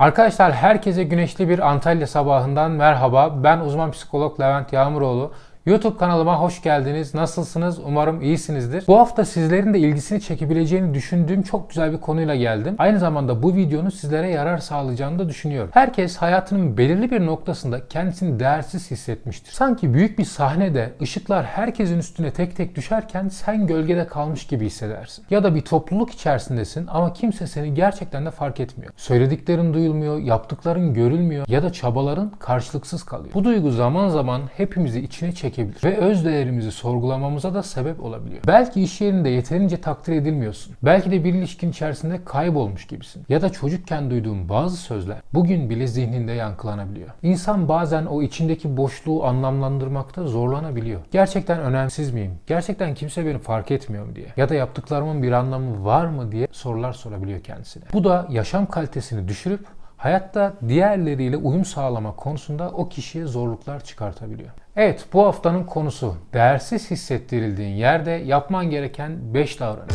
Arkadaşlar herkese güneşli bir Antalya sabahından merhaba. Ben uzman psikolog Levent Yağmuroğlu. YouTube kanalıma hoş geldiniz. Nasılsınız? Umarım iyisinizdir. Bu hafta sizlerin de ilgisini çekebileceğini düşündüğüm çok güzel bir konuyla geldim. Aynı zamanda bu videonun sizlere yarar sağlayacağını da düşünüyorum. Herkes hayatının belirli bir noktasında kendisini değersiz hissetmiştir. Sanki büyük bir sahnede ışıklar herkesin üstüne tek tek düşerken sen gölgede kalmış gibi hissedersin. Ya da bir topluluk içerisindesin ama kimse seni gerçekten de fark etmiyor. Söylediklerin duyulmuyor, yaptıkların görülmüyor ya da çabaların karşılıksız kalıyor. Bu duygu zaman zaman hepimizi içine çekebilir ve öz değerimizi sorgulamamıza da sebep olabiliyor. Belki iş yerinde yeterince takdir edilmiyorsun. Belki de bir ilişkin içerisinde kaybolmuş gibisin. Ya da çocukken duyduğun bazı sözler bugün bile zihninde yankılanabiliyor. İnsan bazen o içindeki boşluğu anlamlandırmakta zorlanabiliyor. Gerçekten önemsiz miyim? Gerçekten kimse beni fark etmiyor mu diye. Ya da yaptıklarımın bir anlamı var mı diye sorular sorabiliyor kendisine. Bu da yaşam kalitesini düşürüp hayatta diğerleriyle uyum sağlama konusunda o kişiye zorluklar çıkartabiliyor. Evet bu haftanın konusu değersiz hissettirildiğin yerde yapman gereken 5 davranış.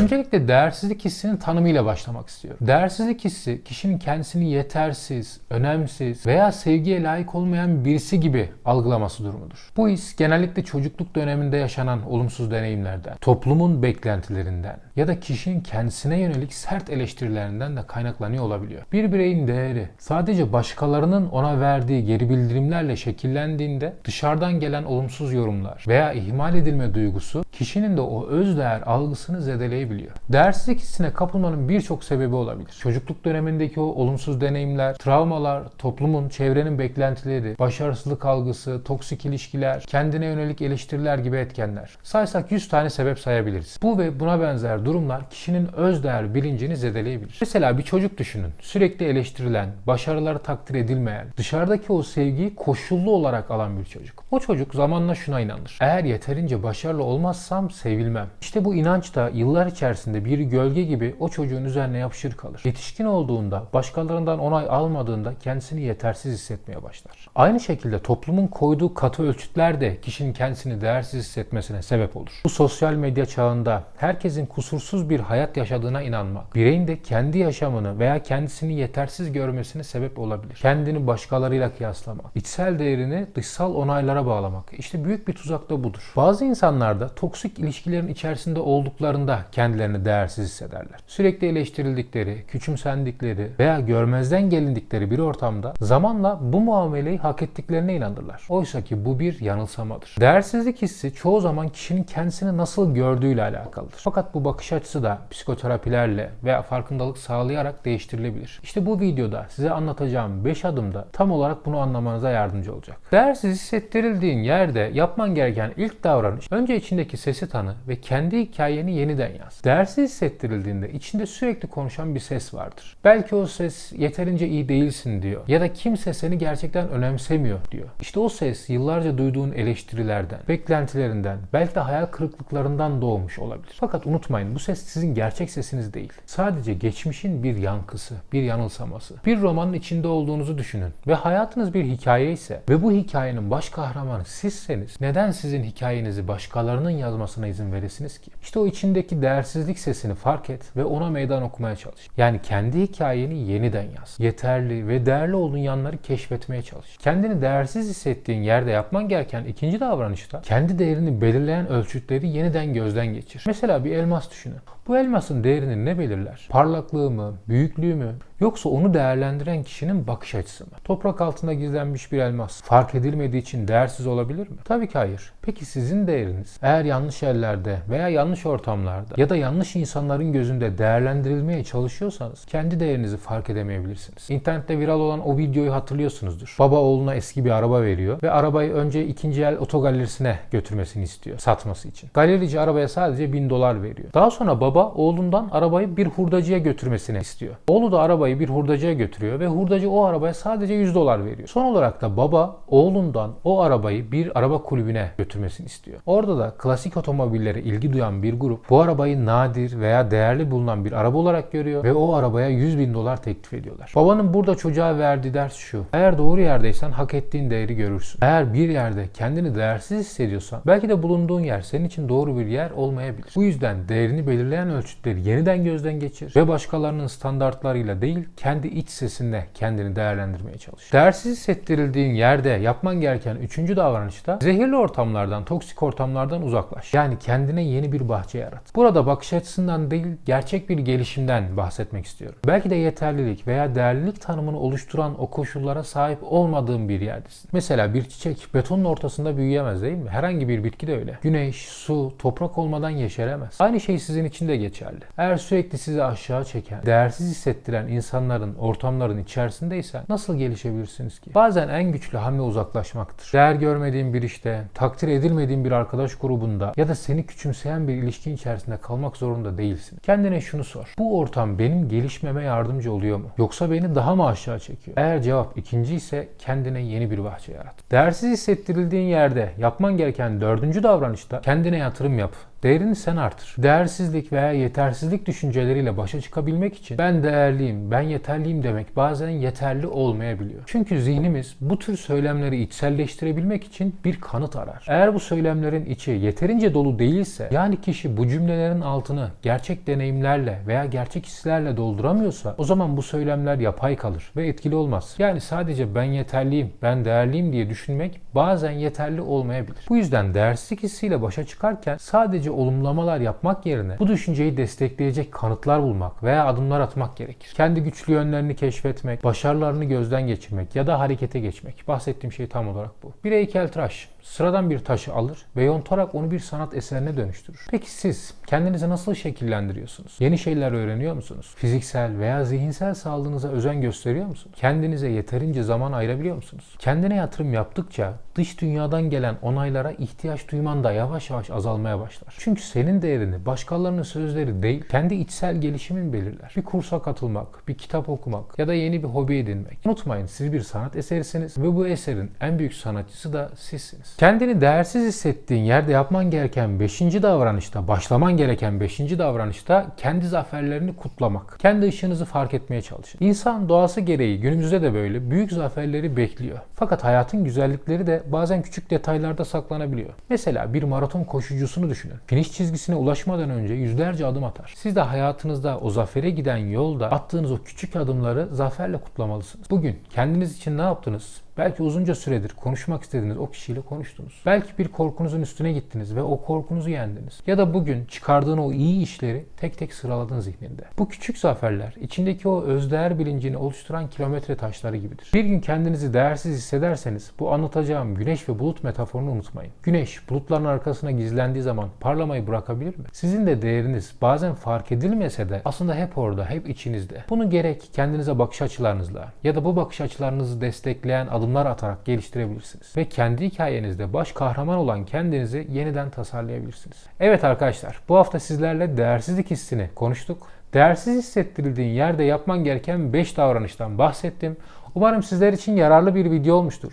Öncelikle değersizlik hissinin tanımıyla başlamak istiyorum. Değersizlik hissi kişinin kendisini yetersiz, önemsiz veya sevgiye layık olmayan birisi gibi algılaması durumudur. Bu his genellikle çocukluk döneminde yaşanan olumsuz deneyimlerden, toplumun beklentilerinden ya da kişinin kendisine yönelik sert eleştirilerinden de kaynaklanıyor olabiliyor. Bir bireyin değeri sadece başkalarının ona verdiği geri bildirimlerle şekillendiğinde dışarıdan gelen olumsuz yorumlar veya ihmal edilme duygusu kişinin de o öz değer algısını zedeleyebiliyor. Değersizlik hissine kapılmanın birçok sebebi olabilir. Çocukluk dönemindeki o olumsuz deneyimler, travmalar, toplumun, çevrenin beklentileri, başarısızlık algısı, toksik ilişkiler, kendine yönelik eleştiriler gibi etkenler. Saysak 100 tane sebep sayabiliriz. Bu ve buna benzer durumlar kişinin öz değer bilincini zedeleyebilir. Mesela bir çocuk düşünün. Sürekli eleştirilen, başarıları takdir edilmeyen, dışarıdaki o sevgiyi koşullu olarak alan bir çocuk. O çocuk zamanla şuna inanır. Eğer yeterince başarılı olmazsam sevilmem. İşte bu inanç da yıllar içerisinde bir gölge gibi o çocuğun üzerine yapışır kalır. Yetişkin olduğunda, başkalarından onay almadığında kendisini yetersiz hissetmeye başlar. Aynı şekilde toplumun koyduğu katı ölçütler de kişinin kendisini değersiz hissetmesine sebep olur. Bu sosyal medya çağında herkesin kusursuz bir hayat yaşadığına inanmak, bireyin de kendi yaşamını veya kendisini yetersiz görmesine sebep olabilir. Kendini başkalarıyla kıyaslamak, içsel değerini dışsal onaylara bağlamak. İşte büyük bir tuzak da budur. Bazı insanlar da toksik ilişkilerin içerisinde olduklarında kendilerini değersiz hissederler. Sürekli eleştirildikleri, küçümsendikleri veya görmezden gelindikleri bir ortamda zamanla bu muameleyi hak ettiklerine inanırlar. Oysa ki bu bir yanılsamadır. Değersizlik hissi çoğu zaman kişinin kendisini nasıl gördüğüyle alakalıdır. Fakat bu bakış açısı da psikoterapilerle veya farkındalık sağlayarak değiştirilebilir. İşte bu videoda size anlatacağım 5 adımda tam olarak bunu anlamanıza yardımcı olacak. Değersiz hissettirildiğin yerde yapman gereken ilk davranış önce içindeki sesi tanı ve kendi hikayeni yeniden yaz. Değersiz hissettirildiğinde içinde sürekli konuşan bir ses vardır. Belki o ses yeterince iyi değilsin diyor ya da kimse seni gerçekten önemsemiyor diyor. İşte o ses yıllarca duyduğun eleştirilerden, beklentilerinden, belki de hayal kırıklıklarından doğmuş olabilir. Fakat unutmayın bu ses sizin gerçek sesiniz değil. Sadece geçmişin bir yankısı, bir yanılsaması. Bir romanın içinde olduğunuzu düşünün ve hayatınız bir hikaye ise ve bu hikayenin baş kahramanı sizseniz neden sizin hikayenizi başkalarının yazmasına izin veresiniz ki? İşte o içindeki değersizlik sesini fark et ve ona meydan okumaya çalış. Yani kendi hikayeni yeniden yaz. Yeterli ve değerli olduğun yanları keşfetmeye çalış. Kendini değersiz hissettiğin yerde yapman gereken ikinci davranışta kendi değerini belirleyen ölçütleri yeniden gözden geçir. Mesela bir elmas düşünün. Bu elmasın değerini ne belirler? Parlaklığı mı, büyüklüğü mü, yoksa onu değerlendiren kişinin bakış açısı mı? Toprak altında gizlenmiş bir elmas fark edilmediği için değersiz olabilir mi? Tabii ki hayır. Peki sizin değeriniz eğer yanlış yerlerde veya yanlış ortamlarda ya da yanlış insanların gözünde değerlendirilmeye çalışıyorsanız kendi değerinizi fark edemeyebilirsiniz. İnternette viral olan o videoyu hatırlıyorsunuzdur. Baba oğluna eski bir araba veriyor ve arabayı önce ikinci el otogalerisine götürmesini istiyor satması için. Galerici arabaya sadece 1000 dolar veriyor. Daha sonra baba Baba oğlundan arabayı bir hurdacıya götürmesini istiyor. Oğlu da arabayı bir hurdacıya götürüyor ve hurdacı o arabaya sadece 100 dolar veriyor. Son olarak da baba oğlundan o arabayı bir araba kulübüne götürmesini istiyor. Orada da klasik otomobillere ilgi duyan bir grup bu arabayı nadir veya değerli bulunan bir araba olarak görüyor ve o arabaya 100 bin dolar teklif ediyorlar. Babanın burada çocuğa verdiği ders şu. Eğer doğru yerdeysen hak ettiğin değeri görürsün. Eğer bir yerde kendini değersiz hissediyorsan belki de bulunduğun yer senin için doğru bir yer olmayabilir. Bu yüzden değerini belirleyen ölçütleri yeniden gözden geçir ve başkalarının standartlarıyla değil kendi iç sesinle kendini değerlendirmeye çalış. Değersiz hissettirildiğin yerde yapman gereken üçüncü davranışta zehirli ortamlardan, toksik ortamlardan uzaklaş. Yani kendine yeni bir bahçe yarat. Burada bakış açısından değil gerçek bir gelişimden bahsetmek istiyorum. Belki de yeterlilik veya değerlilik tanımını oluşturan o koşullara sahip olmadığın bir yerdesin. Mesela bir çiçek betonun ortasında büyüyemez değil mi? Herhangi bir bitki de öyle. Güneş, su, toprak olmadan yeşeremez. Aynı şey sizin için de geçerli. Eğer sürekli sizi aşağı çeken, değersiz hissettiren insanların, ortamların içerisindeysen nasıl gelişebilirsiniz ki? Bazen en güçlü hamle uzaklaşmaktır. Değer görmediğin bir işte, takdir edilmediğin bir arkadaş grubunda ya da seni küçümseyen bir ilişkin içerisinde kalmak zorunda değilsin. Kendine şunu sor. Bu ortam benim gelişmeme yardımcı oluyor mu? Yoksa beni daha mı aşağı çekiyor? Eğer cevap ikinci ise kendine yeni bir bahçe yarat. Değersiz hissettirildiğin yerde yapman gereken dördüncü davranışta kendine yatırım yap. Değerini sen artır. Değersizlik veya yetersizlik düşünceleriyle başa çıkabilmek için ben değerliyim, ben yeterliyim demek bazen yeterli olmayabiliyor. Çünkü zihnimiz bu tür söylemleri içselleştirebilmek için bir kanıt arar. Eğer bu söylemlerin içi yeterince dolu değilse, yani kişi bu cümlelerin altını gerçek deneyimlerle veya gerçek hislerle dolduramıyorsa o zaman bu söylemler yapay kalır ve etkili olmaz. Yani sadece ben yeterliyim, ben değerliyim diye düşünmek bazen yeterli olmayabilir. Bu yüzden değersizlik hissiyle başa çıkarken sadece olumlamalar yapmak yerine bu düşünceyi destekleyecek kanıtlar bulmak veya adımlar atmak gerekir. Kendi güçlü yönlerini keşfetmek, başarılarını gözden geçirmek ya da harekete geçmek. Bahsettiğim şey tam olarak bu. Bir heykeltıraş sıradan bir taşı alır ve yontarak onu bir sanat eserine dönüştürür. Peki siz kendinizi nasıl şekillendiriyorsunuz? Yeni şeyler öğreniyor musunuz? Fiziksel veya zihinsel sağlığınıza özen gösteriyor musunuz? Kendinize yeterince zaman ayırabiliyor musunuz? Kendine yatırım yaptıkça dış dünyadan gelen onaylara ihtiyaç duyman da yavaş yavaş azalmaya başlar. Çünkü senin değerini başkalarının sözleri değil, kendi içsel gelişimin belirler. Bir kursa katılmak, bir kitap okumak ya da yeni bir hobi edinmek. Unutmayın siz bir sanat eserisiniz ve bu eserin en büyük sanatçısı da sizsiniz. Kendini değersiz hissettiğin yerde yapman gereken 5. davranışta, başlaman gereken 5. davranışta kendi zaferlerini kutlamak. Kendi ışığınızı fark etmeye çalışın. İnsan doğası gereği günümüzde de böyle büyük zaferleri bekliyor. Fakat hayatın güzellikleri de bazen küçük detaylarda saklanabiliyor. Mesela bir maraton koşucusunu düşünün. Finish çizgisine ulaşmadan önce yüzlerce adım atar. Siz de hayatınızda o zafere giden yolda attığınız o küçük adımları zaferle kutlamalısınız. Bugün kendiniz için ne yaptınız? Belki uzunca süredir konuşmak istediğiniz o kişiyle konuştunuz. Belki bir korkunuzun üstüne gittiniz ve o korkunuzu yendiniz. Ya da bugün çıkardığın o iyi işleri tek tek sıraladın zihninde. Bu küçük zaferler içindeki o özdeğer bilincini oluşturan kilometre taşları gibidir. Bir gün kendinizi değersiz hissederseniz bu anlatacağım güneş ve bulut metaforunu unutmayın. Güneş bulutların arkasına gizlendiği zaman parlamayı bırakabilir mi? Sizin de değeriniz bazen fark edilmese de aslında hep orada, hep içinizde. Bunu gerek kendinize bakış açılarınızla ya da bu bakış açılarınızı destekleyen adımlar atarak geliştirebilirsiniz. Ve kendi hikayenizde baş kahraman olan kendinizi yeniden tasarlayabilirsiniz. Evet arkadaşlar bu hafta sizlerle değersizlik hissini konuştuk. Değersiz hissettirildiğin yerde yapman gereken 5 davranıştan bahsettim. Umarım sizler için yararlı bir video olmuştur.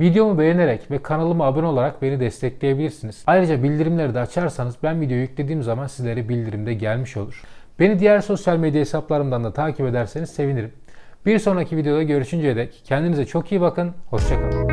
Videomu beğenerek ve kanalıma abone olarak beni destekleyebilirsiniz. Ayrıca bildirimleri de açarsanız ben video yüklediğim zaman sizlere bildirimde gelmiş olur. Beni diğer sosyal medya hesaplarımdan da takip ederseniz sevinirim. Bir sonraki videoda görüşünceye dek kendinize çok iyi bakın. Hoşçakalın.